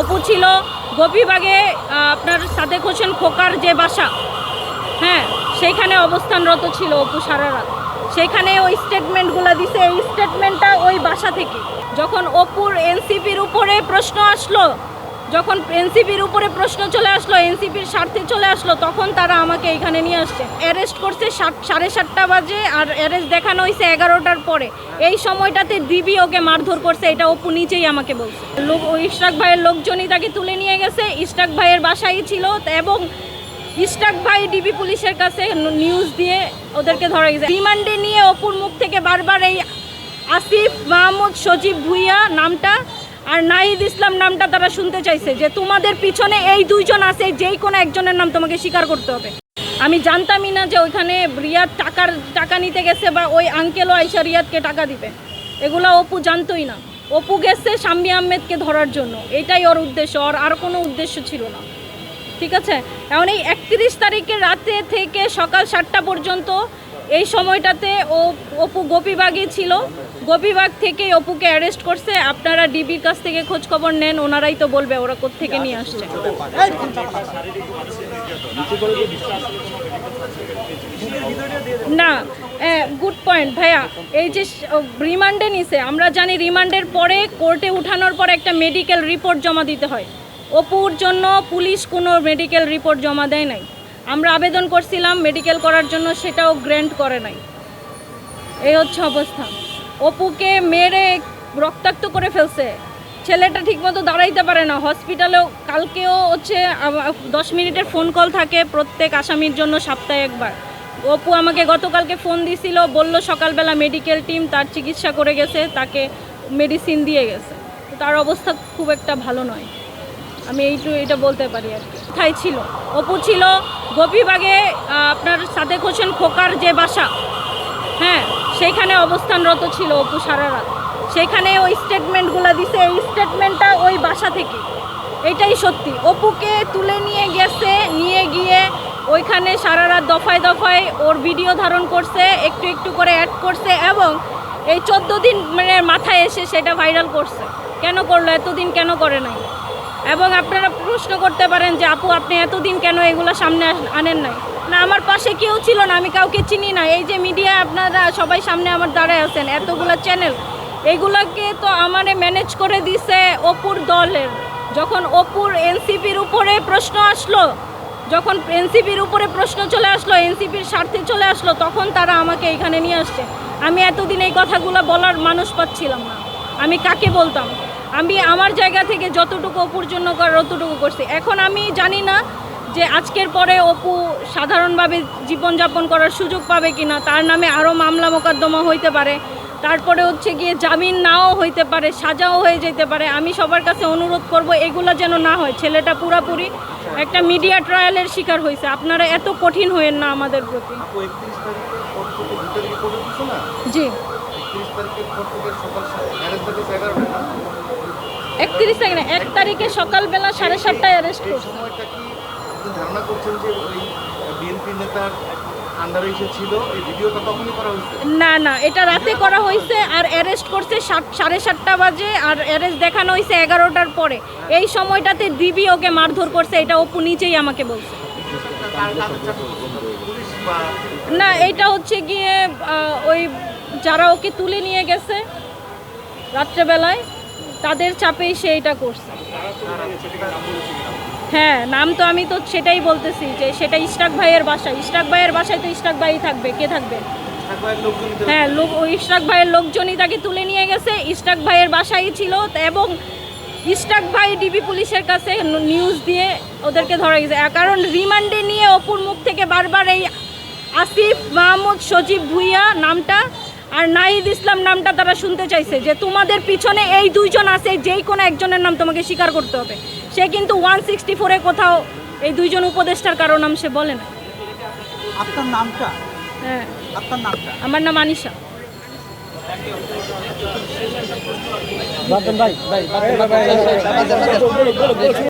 অপু ছিল। গোপীবাগে আপনার সাদেক হোসেন খোকার যে বাসা হ্যাঁ সেইখানে অবস্থানরত ছিল অপু সারা রাত। সেইখানে ওই স্টেটমেন্টগুলো দিছে। এই স্টেটমেন্টটা ওই বাসা থেকে। যখন অপুর এনসিপির উপরে প্রশ্ন আসলো যখন এনসিপির উপরে প্রশ্ন চলে আসলো, এনসিপির স্বার্থে চলে আসলো, তখন তারা আমাকে এখানে নিয়ে আসছে। অ্যারেস্ট করছে সাত, সাড়ে সাতটা বাজে আর অ্যারেস্ট দেখানো হয়েছে এগারোটার পরে। এই সময়টাতে দিবি ওকে মারধর করছে, এটা অপু নিজেই আমাকে বলছে। লোক ইশরাক ভাইয়ের লোকজনই তাকে তুলে নিয়ে গেছে, ইশরাক ভাইয়ের বাসায় ছিল এবং ইস্টাক ভাই ডিবি পুলিশের কাছে নিউজ দিয়ে ওদেরকে ধরা গেছে। রিমান্ডে নিয়ে অপুর মুখ থেকে বারবার এই আসিফ, মাহমুদ, সজীব ভুইয়া নামটা আর নাহিদ ইসলাম নামটা তারা শুনতে চাইছে যে তোমাদের পিছনে এই দুইজন আছে, যেই কোনো একজনের নাম তোমাকে স্বীকার করতে হবে। আমি জানতামই না যে ওইখানে রিয়াদ টাকার, টাকা নিতে গেছে বা ওই আঙ্কেলও আইসা রিয়াদকে টাকা দিবে। এগুলো অপু জানতোই না। অপু গেছে শাম্মী আহমেদকে ধরার জন্য। এটাই ওর উদ্দেশ্য। ওর আর কোনো উদ্দেশ্য ছিল না। ঠিক আছে? এখন এই একত্রিশ তারিখে রাতে থেকে সকাল সাতটা পর্যন্ত এই সময়টাতে ও, অপু গোপীবাগে ছিল। গোপীবাগ থেকে অপুকে অ্যারেস্ট করছে। আপনারা ডিবির কাছ থেকে খোঁজ খবর নেন, ওনারাই তো বলবে ওরা কোত্থেকে নিয়ে আসছে। না গুড পয়েন্ট ভাইয়া। এই যে রিমান্ডে নিছে, আমরা জানি রিমান্ডের পরে কোর্টে উঠানোর পর একটা মেডিকেল রিপোর্ট জমা দিতে হয়। অপুর জন্য পুলিশ কোনো মেডিকেল রিপোর্ট জমা দেয় নাই। আমরা আবেদন করছিলাম মেডিকেল করার জন্য, সেটাও গ্র্যান্ট করে নাই। এই হচ্ছে অবস্থা। অপুকে মেরে রক্তাক্ত করে ফেলছে। ছেলেটা ঠিকমতো দাঁড়াইতে পারে না। হসপিটালেও কালকেও হচ্ছে দশ মিনিটের ফোন কল থাকে প্রত্যেক আসামির জন্য সপ্তাহে একবার। অপু আমাকে গতকালকে ফোন দিছিল, বলল সকালবেলা মেডিকেল টিম তার চিকিৎসা করে গেছে, তাকে মেডিসিন দিয়ে গেছে। তার অবস্থা খুব একটা ভালো নয়। আমি এইটু, এটা বলতে পারি আর কি। কোথায় ছিল। অপু ছিল গোপীবাগে আপনার সাদেক হোসেন খোকার যে বাসা হ্যাঁ সেইখানে অবস্থানরত ছিল অপু সারা রাত। সেইখানে ওই স্টেটমেন্টগুলো দিছে, এই স্টেটমেন্টটা ওই বাসা থেকে। এটাই সত্যি। অপুকে তুলে নিয়ে গেছে, নিয়ে গিয়ে ওইখানে সারা রাত দফায় দফায় ওর ভিডিও ধারণ করছে, একটু একটু করে অ্যাড করছে এবং এই চোদ্দ দিন মানে মাথায় এসে সেটা ভাইরাল করছে। কেন করল? এতদিন কেন করে নাই? এবং আপনারা প্রশ্ন করতে পারেন যে, আপু, আপনি এতদিন কেন এগুলো সামনে আনেন নাই? না, আমার পাশে কেউ ছিল না, আমি কাউকে চিনি না। এই যে মিডিয়া, আপনারা সবাই সামনে আমার দাঁড়ায় আছেন, এতগুলো চ্যানেল এগুলোকে তো আমারে ম্যানেজ করে দিছে অপুর দলের। যখন অপুর এনসিপির উপরে প্রশ্ন আসলো, যখন এনসিপির উপরে প্রশ্ন চলে আসলো, এনসিপির স্বার্থে চলে আসলো, তখন তারা আমাকে এখানে নিয়ে আসছে। আমি এতদিন এই কথাগুলো বলার মানুষ পাচ্ছিলাম না। আমি কাকে বলতাম? আমি আমার জায়গা থেকে যতটুকু অপুর জন্য করার অতটুকু করছি। এখন আমি জানি না যে আজকের পরে অপু সাধারণভাবে জীবনযাপন করার সুযোগ পাবে কি না তার নামে আরও মামলা মোকদ্দমা হইতে পারে। তারপরে হচ্ছে গিয়ে জামিন নাও হইতে পারে সাজাও হয়ে যেতে পারে। আমি সবার কাছে অনুরোধ করব এগুলো যেন না হয়। ছেলেটা পুরাপুরি একটা মিডিয়া ট্রায়ালের শিকার হয়েছে আপনারা এত কঠিন হয়েন না আমাদের প্রতি। আপু একত্রিশ তারিখ না, এক তারিখে সকালবেলা সাড়ে সাতটায় অ্যারেস্ট এই করছে সময়টা কি আপনি ধারণা করছেন যে ওই বিএনপি নেতার আন্ডারে এসে এই ভিডিওটা তখনই করা হয়েছে? না না এটা রাতে করা হয়েছে আর অ্যারেস্ট করছে সাড়ে সাতটা বাজে আর অ্যারেস্ট দেখানো হয়েছে এগারোটার পরে। এই সময়টাতে দিবি ওকে মারধর করছে এটা অপু নিজেই আমাকে বলছে। না এটা হচ্ছে গিয়ে ওই যারা ওকে তুলে নিয়ে গেছে রাত্রেবেলায় তাদের চাপেই সে এটা করছে। হ্যাঁ নাম তো আমি তো সেটাই বলতেছি যে সেটা ইস্টাক ভাইয়ের বাসা। ইস্টাক ভাইয়ের বাসায় তো ইস্টাক ভাই থাকবে, কে থাকবে? হ্যাঁ লোক ইস্টাক ভাইয়ের লোকজনই তাকে তুলে নিয়ে গেছে। ইস্টাক ভাইয়ের বাসাই ছিল এবং ইস্টাক ভাই ডিবি পুলিশের কাছে নিউজ দিয়ে ওদেরকে ধরা গেছে। কারণ রিমান্ডে নিয়ে অপুর মুখ থেকে বারবার এই আসিফ, মাহমুদ, সজীব, ভুইয়া নামটা আর নাহিদ ইসলাম নামটা তারা শুনতে চাইছে যে তোমাদের পিছনে এই দুইজন আছে যেই কোনো একজনের নাম তোমাকে স্বীকার করতে হবে। সে কিন্তু ওয়ান সিক্সটি ফোরে কোথাও এই দুইজন উপদেষ্টার কারও নাম সে বলে না। আপনার নামটা? হ্যাঁ। আপনার নামটা? আমার নাম আনিশা। ভাই ভাই ভাই